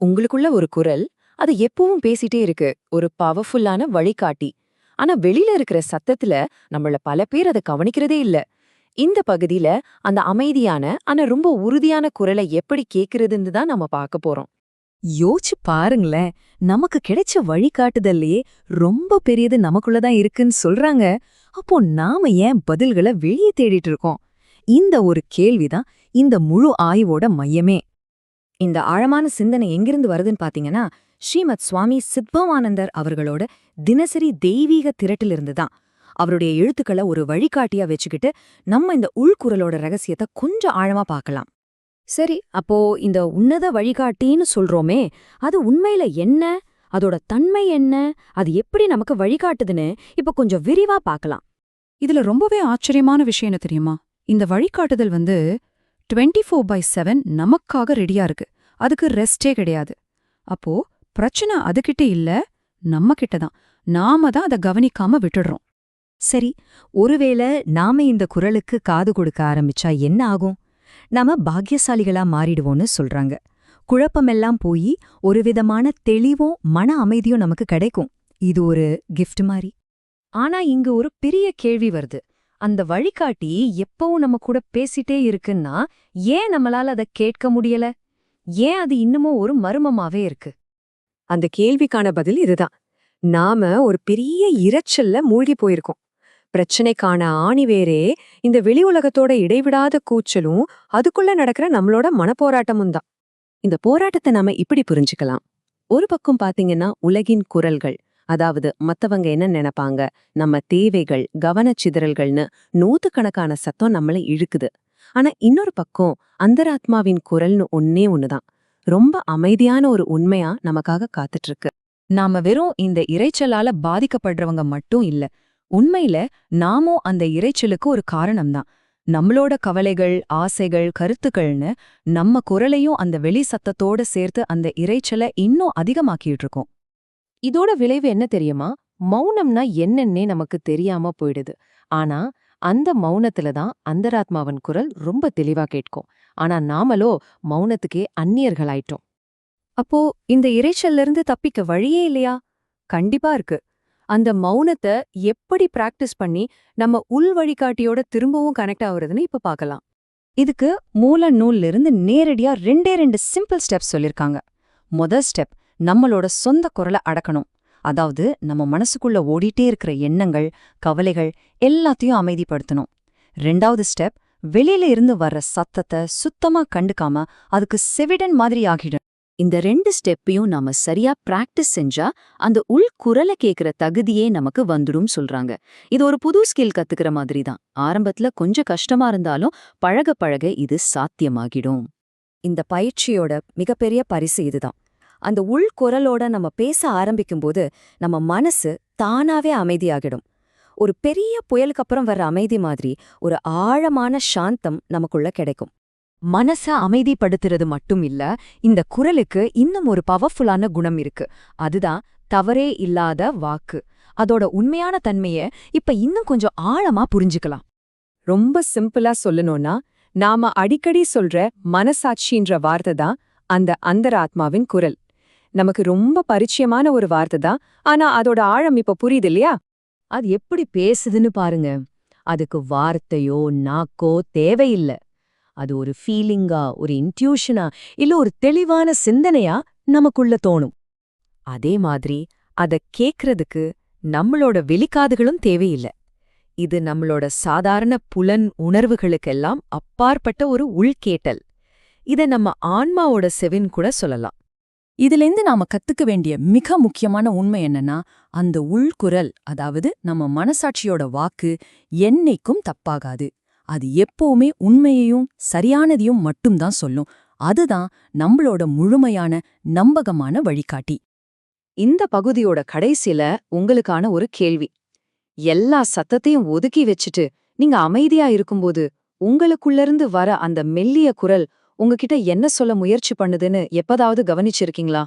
உங்களுக்குள்ள ஒரு குரல் அது எப்பவும் பேசிட்டே இருக்கு. ஒரு பவர்ஃபுல்லான வழிகாட்டி. ஆனா வெளியில இருக்கிற சத்தத்துல நம்மள பல பேர் அதை கவனிக்கிறதே இல்ல. இந்த பகுதியில அந்த அமைதியான ஆனா ரொம்ப உறுதியான குரலை எப்படி கேக்குறதுன்னு தான் நம்ம பார்க்க போறோம். யோசிச்சு பாருங்களேன் நமக்கு கிடைச்ச வழிகாட்டுதல்லையே ரொம்ப பெரியது நமக்குள்ளதான் இருக்குன்னு சொல்றாங்க. அப்போ நாம ஏன் பதில்களை வெளியே தேடிட்டு இருக்கோம்? இந்த ஒரு கேள்விதான் இந்த முழு ஆய்வோட மையமே. இந்த ஆழமான சிந்தனை எங்கிருந்து வருதுன்னு பாத்தீங்கன்னா ஸ்ரீமத் சுவாமி சித்பவானந்தர் அவர்களோட தினசரி தெய்வீக திரட்டிலிருந்து தான். அவருடைய எழுத்துக்களை ஒரு வழிகாட்டியா வச்சுக்கிட்டு நம்ம இந்த உள்குரலோட ரகசியத்தை கொஞ்சம் ஆழமா பார்க்கலாம். சரி அப்போ இந்த உன்னத வழிகாட்டின்னு சொல்றோமே அது உண்மையில என்ன? அதோட தன்மை என்ன? அது எப்படி நமக்கு வழிகாட்டுதுன்னு இப்ப கொஞ்சம் விரிவா பார்க்கலாம். இதுல ரொம்பவே ஆச்சரியமான விஷயம் என்ன தெரியுமா? இந்த வழிகாட்டுதல் வந்து 24 ஃபோர் பை செவன் நமக்காக ரெடியா இருக்கு. அதுக்கு ரெஸ்டே கிடையாது. அப்போ பிரச்சனை அதுகிட்ட இல்ல நம்ம கிட்ட தான் நாம தான் அதை கவனிக்காம விட்டுடுறோம். சரி ஒருவேளை நாம இந்த குரலுக்கு காது கொடுக்க ஆரம்பிச்சா என்ன ஆகும்? நாம பாக்கியசாலிகளா மாறிடுவோம்னு சொல்றாங்க. குழப்பமெல்லாம் போய் ஒரு விதமான தெளிவும் மன அமைதியும் நமக்கு கிடைக்கும். இது ஒரு கிஃப்ட் மாதிரி. ஆனா இங்க ஒரு பெரிய கேள்வி வருது. அந்த வழிகாட்டி எப்பவும் நம்ம கூட பேசிட்டே இருக்குன்னா ஏன் நம்மளால அதை கேட்க முடியல? ஏன் அது இன்னமும் ஒரு மர்மமாவே இருக்கு? அந்த கேள்விக்கான பதில் இதுதான். நாம ஒரு பெரிய இரைச்சல்ல மூழ்கி போயிருக்கோம். பிரச்சனைக்கான ஆணிவேரே இந்த வெளி உலகத்தோட இடைவிடாத கூச்சலும் அதுக்குள்ள நடக்கிற நம்மளோட மனப்போராட்டமும் தான். இந்த போராட்டத்தை நாம இப்படி புரிஞ்சுக்கலாம். ஒரு பக்கம் பாத்தீங்கன்னா உலகின் குரல்கள் அதாவது மத்தவங்க என்ன நினைப்பாங்க? நம்ம தேவைகள் கவனச்சிதறல்கள்னு நூத்துக்கணக்கான சத்தம் நம்மளை இழுக்குது. ஆனா இன்னொரு பக்கம் அந்தராத்மாவின் குரல்னு ஒன்னே ஒண்ணுதான். ரொம்ப அமைதியான ஒரு உண்மையா நமக்காக காத்துட்டு இருக்கு நாம வெறும் இந்த இரைச்சலால பாதிக்கப்படுறவங்க மட்டும் இல்ல உண்மையில நாமும் அந்த இரைச்சலுக்கு ஒரு காரணம்தான். நம்மளோட கவலைகள் ஆசைகள் கருத்துக்கள்னு நம்ம குரலையும் அந்த வெளி சத்தத்தோட சேர்த்து அந்த இறைச்சலை இன்னும் அதிகமாக்கிட்டு இருக்கோம் இதோட விளைவு என்ன தெரியுமா? மௌனம்னா என்னன்னே நமக்கு தெரியாம போயிடுது. ஆனா அந்த மௌனத்துல தான் அந்தராத்மாவின் குரல் ரொம்ப தெளிவா கேட்கும். ஆனா நாமளோ மௌனத்துக்கே அந்நியர்களாயிட்டோம் அப்போ இந்த இரைச்சல்ல இருந்து தப்பிக்க வழியே இல்லையா? கண்டிப்பா இருக்கு. அந்த மௌனத்தை எப்படி பிராக்டிஸ் பண்ணி நம்ம உள் வழிகாட்டியோட திரும்பவும் கனெக்ட் ஆகுறதுன்னு இப்ப பார்க்கலாம் இதுக்கு மூல நூல்ல இருந்து நேரடியா ரெண்டே ரெண்டு சிம்பிள் ஸ்டெப்ஸ் சொல்லிருக்காங்க. முதல் ஸ்டெப் நம்மளோட சொந்த குரலை அடக்கணும். அதாவது நம்ம மனசுக்குள்ள ஓடிட்டே இருக்கிற எண்ணங்கள் கவலைகள் எல்லாத்தையும் அமைதிப்படுத்தணும். ரெண்டாவது ஸ்டெப் வெளியில இருந்து வர்ற சத்தத்தை சுத்தமா கண்டுக்காம அதுக்கு செவிடன் மாதிரி ஆகிடும் இந்த ரெண்டு ஸ்டெப்பையும் நாம சரியா பிராக்டிஸ் செஞ்சா அந்த உள் குரலை கேக்குற தகுதியே நமக்கு வந்துடும் சொல்றாங்க. இது ஒரு புது ஸ்கில் கத்துக்கிற மாதிரி தான். ஆரம்பத்துல கொஞ்சம் கஷ்டமா இருந்தாலும் பழக பழக இது சாத்தியமாகிடும். இந்த பயிற்சியோட மிகப்பெரிய பரிசு இதுதான். அந்த உள் குரலோட நம்ம பேச ஆரம்பிக்கும்போது நம்ம மனசு தானாவே அமைதியாகிடும். ஒரு பெரிய புயலுக்கு அப்புறம் வர்ற அமைதி மாதிரி ஒரு ஆழமான சாந்தம் நமக்குள்ள கிடைக்கும். மனச அமைதிப்படுத்துறது மட்டும் இல்ல இந்த குரலுக்கு இன்னும் ஒரு பவர்ஃபுல்லான குணம் இருக்கு. அதுதான் தவறே இல்லாத வாக்கு. அதோட உண்மையான தன்மைய இப்ப இன்னும் கொஞ்சம் ஆழமா புரிஞ்சுக்கலாம். ரொம்ப சிம்பிளா சொல்லணும்னா நாம அடிக்கடி சொல்ற மனசாட்சின்ற வார்த்தை தான் அந்த அந்தராத்மாவின் குரல். நமக்கு ரொம்ப பரிச்சயமான ஒரு வார்த்தை தான். ஆனா அதோட ஆழம் இப்ப புரியுது இல்லையா? அது எப்படி பேசுதுன்னு பாருங்க. அதுக்கு வார்த்தையோ நாக்கோ தேவையில்ல. அது ஒரு ஃபீலிங்கா ஒரு இன்ட்யூஷனா இல்ல ஒரு தெளிவான சிந்தனையா நமக்குள்ள தோணும். அதே மாதிரி அத கேக்குறதுக்கு நம்மளோட வெளிக்காதுகளும் தேவையில்ல. இது நம்மளோட சாதாரண புலன் உணர்வுகளுக்கெல்லாம் அப்பாற்பட்ட ஒரு உள்கேட்டல். இத நம்ம ஆன்மாவோட செவின் கூட சொல்லலாம். இதிலிருந்து நாம கத்துக்க வேண்டிய மிக முக்கியமான உண்மை என்னன்னா அந்த உள்குரல் அதாவது நம்ம மனசாட்சியோட வாக்கு என்னைக்கும் தப்பாகாது. அது எப்பவுமே உண்மையையும் சரியானதையும் மட்டும்தான் சொல்லும். அதுதான் நம்மளோட முழுமையான நம்பகமான வழிகாட்டி. இந்த பகுதியோட கடைசில உங்களுக்கான ஒரு கேள்வி. எல்லா சத்தத்தையும் ஒதுக்கி வச்சுட்டு நீங்க அமைதியா இருக்கும்போது உங்களுக்குள்ளிருந்து வர அந்த மெல்லிய குரல் உங்ககிட்ட என்ன சொல்ல முயற்சி பண்ணுதுன்னு எப்பதாவது கவனிச்சிருக்கீங்களா?